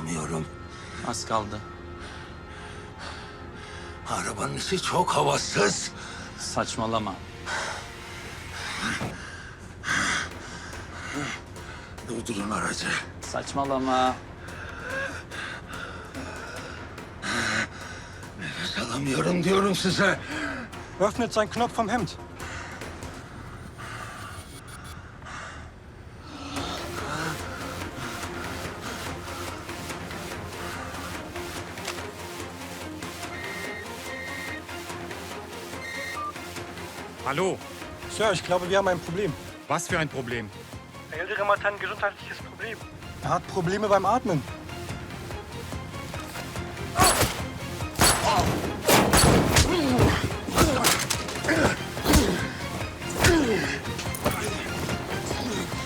Nefes alamıyorum. Az kaldı. Arabanın içi çok havasız. Saçmalama. Durdurun aracı. Saçmalama. Nefes alamıyorum diyorum size. Öffnet seinen Knopf vom Hemd. Hallo, Sir, ich glaube, wir haben ein Problem. was für ein Problem? Der ältere Mann hat ein gesundheitliches Problem. Er hat Probleme beim Atmen.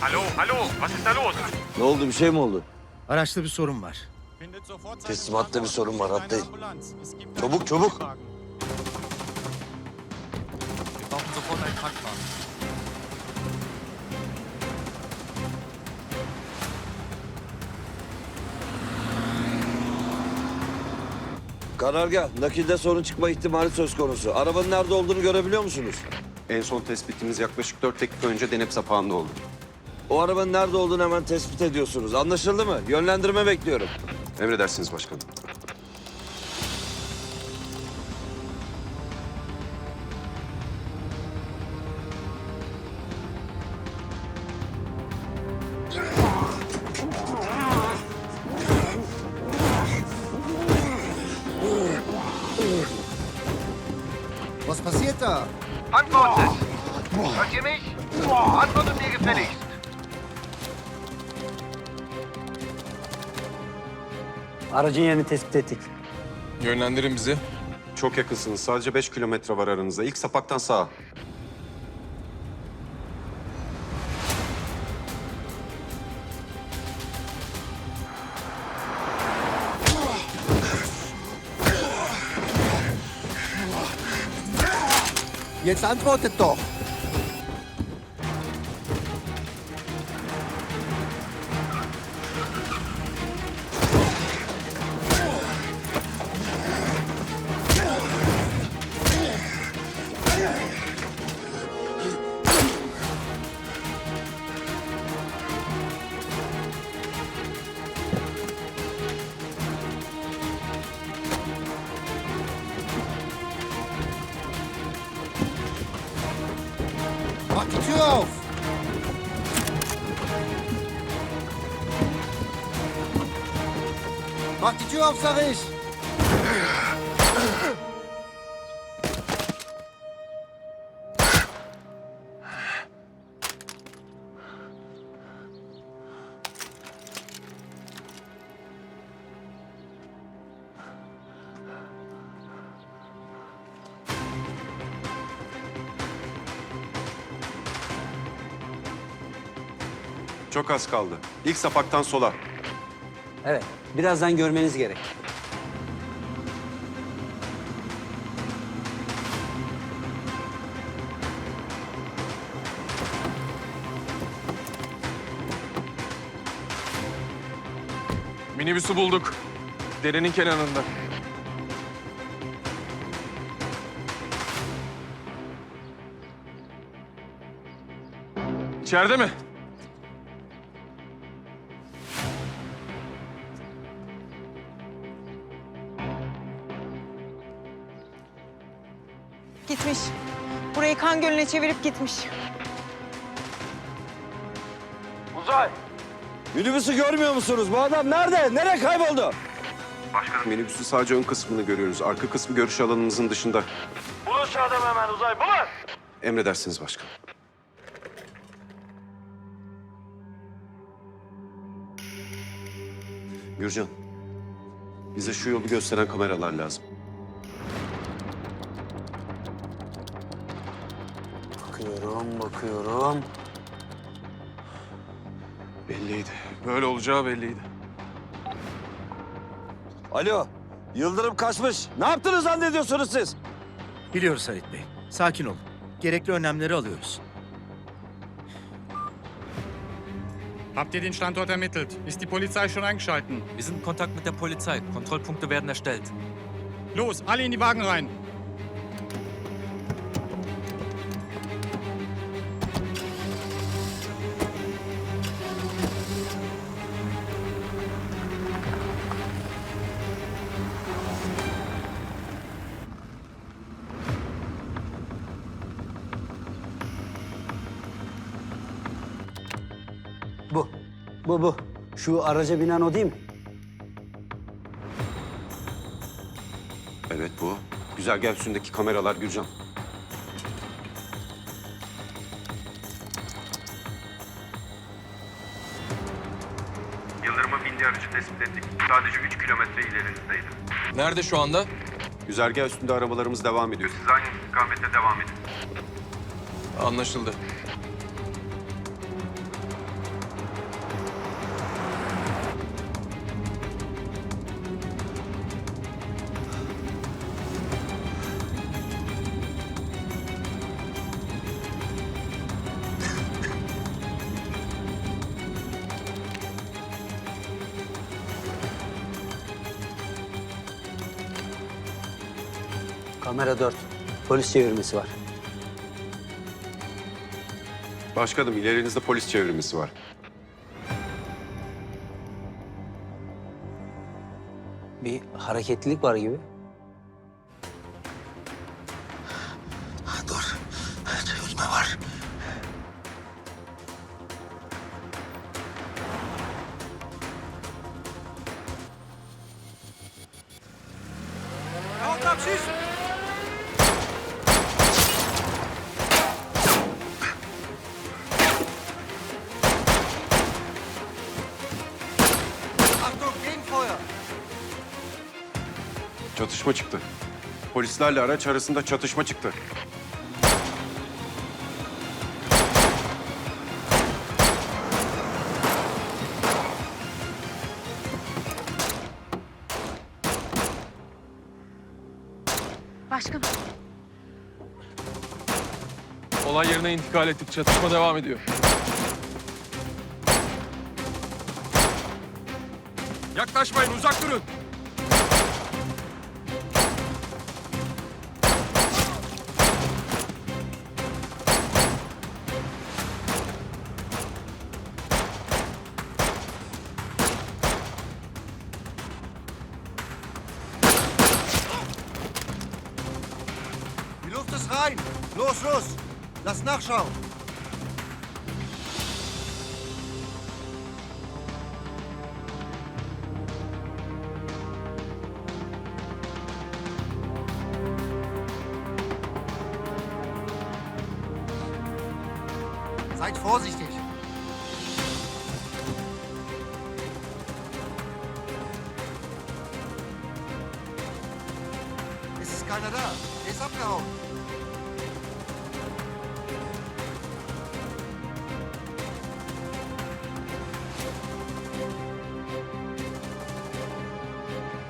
Hallo, hallo, was ist da los? Ne oldu bir şey mi oldu? Araçta bir sorun var. Teslimatta bir sorun var, gibt Çabuk, çabuk. Karargah, nakilde sorun çıkma ihtimali söz konusu. Arabanın nerede olduğunu görebiliyor musunuz? En son tespitimiz yaklaşık 4 dakika önce Denep Sapağı'nda oldu. O arabanın nerede olduğunu hemen tespit ediyorsunuz. Anlaşıldı mı? Yönlendirme bekliyorum. Emredersiniz başkanım. Was passiert da? Antwortet! Hört ihr mich? Antwortet mir gefälligst! Aracın yerini tespit ettik. Yönlendirin bizi. Çok yakınsınız. Sadece 5 kilometre var aranızda. İlk sapaktan sağa. Jetzt antwortet doch! Tür auf! Mach die Tür auf, sag ich! Çok az kaldı. İlk sapaktan sola. Evet, birazdan görmeniz gerek. Minibüsü bulduk. Derenin kenarında. İçeride mi? Gitmiş. Burayı kan gölüne çevirip gitmiş. Minibüsü görmüyor musunuz? Bu adam nerede? Nereye kayboldu? Minibüsün sadece ön kısmını görüyoruz. Arka kısmı görüş alanımızın dışında. Bulun şu adamı hemen Uzay, bulun! Emredersiniz başkanım. Gürcan, bize şu yolu gösteren kameralar lazım. Bakıyorum, bakıyorum. Belliydi. Böyle olacağı belliydi. Alo, Yıldırım kaçmış. Ne yaptınız zannediyorsunuz siz? Biliyoruz Halit Bey. Sakin olun. Gerekli önlemleri alıyoruz. Habt ihr den Standort ermittelt? Ist die Polizei schon eingeschalten? Wir sind in Kontakt mit der Polizei. Kontrollpunkte werden erstellt. Los, alle in die Wagen rein. Bu. Bu bu. Şu araca binen o değil mi? Evet bu. Güzergah üstündeki kameralar Gürcan. Yıldırım'ın bindiği aracı tespit ettik. Sadece 3 kilometre ilerinizdeydi. Nerede şu anda? Güzergah üstünde arabalarımız devam ediyor. Siz aynı istikamette devam edin. Anlaşıldı. Kamera 4. Polis çevirmesi var. Başkanım ilerinizde polis çevirmesi var. Bir hareketlilik var gibi. Dur. Çevirme var. Haut ab, Çatışma çıktı. Polislerle araç arasında çatışma çıktı. Başkanım. Olay yerine intikal ettik. Çatışma devam ediyor. Yaklaşmayın, uzak durun. Los! Lass nachschauen! Seid vorsichtig! Es ist keiner da. Er ist abgehauen.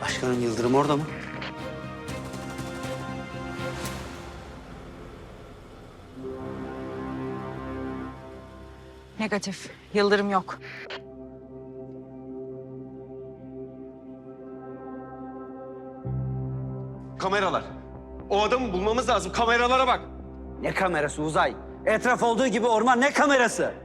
Başkanım Yıldırım orada mı? Negatif. Yıldırım yok. Kameralar. O adamı bulmamız lazım. Kameralara bak. Ne kamerası Uzay? Etraf olduğu gibi orman ne kamerası?